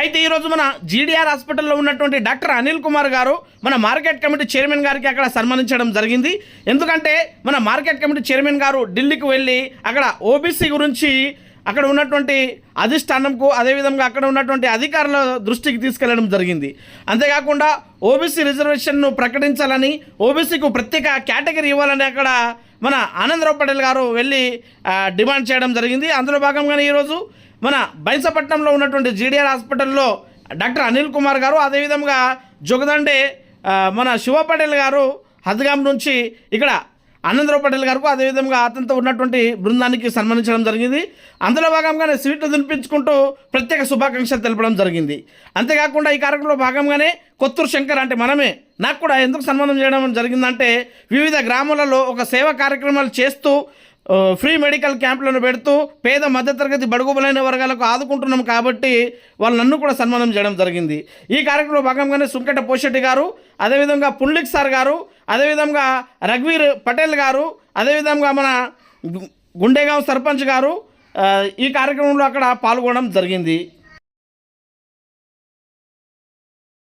అయితే ఈరోజు మన జీడీఆర్ హాస్పిటల్లో ఉన్నటువంటి డాక్టర్ అనిల్ కుమార్ గారు మన మార్కెట్ కమిటీ చైర్మన్ గారికి అక్కడ సన్మానించడం జరిగింది. ఎందుకంటే మన మార్కెట్ కమిటీ చైర్మన్ గారు ఢిల్లీకి వెళ్ళి అక్కడ ఓబీసీ గురించి అక్కడ ఉన్నటువంటి అధిష్టానంకు అదేవిధంగా అక్కడ ఉన్నటువంటి అధికారుల దృష్టికి తీసుకెళ్ళడం జరిగింది. అంతేకాకుండా ఓబీసీ రిజర్వేషన్ను ప్రకటించాలని ఓబీసీకు ప్రత్యేక కేటగిరీ ఇవ్వాలని అక్కడ మన ఆనందరావు పటేల్ గారు వెళ్ళి డిమాండ్ చేయడం జరిగింది. అందులో భాగంగానే ఈరోజు మన బైన్సపట్నంలో ఉన్నటువంటి జీడిఆర్ హాస్పిటల్లో డాక్టర్ అనిల్ కుమార్ గారు అదేవిధంగా జోగదండే మన శివ పటేల్ గారు హద్గాం నుంచి ఇక్కడ ఆనందరావు పటేల్ గారు అదేవిధంగా అతనితో ఉన్నటువంటి బృందానికి సన్మానించడం జరిగింది. అందులో భాగంగానే స్వీట్లు తినిపించుకుంటూ ప్రత్యేక శుభాకాంక్షలు తెలపడం జరిగింది. అంతేకాకుండా ఈ కార్యక్రమంలో భాగంగానే కొత్తూరు శంకర్ అంటే మనమే. నాకు కూడా ఎందుకు సన్మానం చేయడం జరిగిందంటే వివిధ గ్రామాలలో ఒక సేవా కార్యక్రమాలు చేస్తూ ఫ్రీ మెడికల్ క్యాంపులను పెడుతూ పేద మధ్యతరగతి బడుగు బలైన వర్గాలకు ఆదుకుంటున్నాం కాబట్టి వాళ్ళు నన్ను కూడా సన్మానం చేయడం జరిగింది. ఈ కార్యక్రమంలో భాగంగానే సుంకెట పోషెట్టి గారు అదేవిధంగా పుండ్లిక్ సార్ గారు అదేవిధంగా రఘువీర్ పటేల్ గారు అదేవిధంగా మన గు- సర్పంచ్ గారు ఈ కార్యక్రమంలో అక్కడ పాల్గొనడం జరిగింది.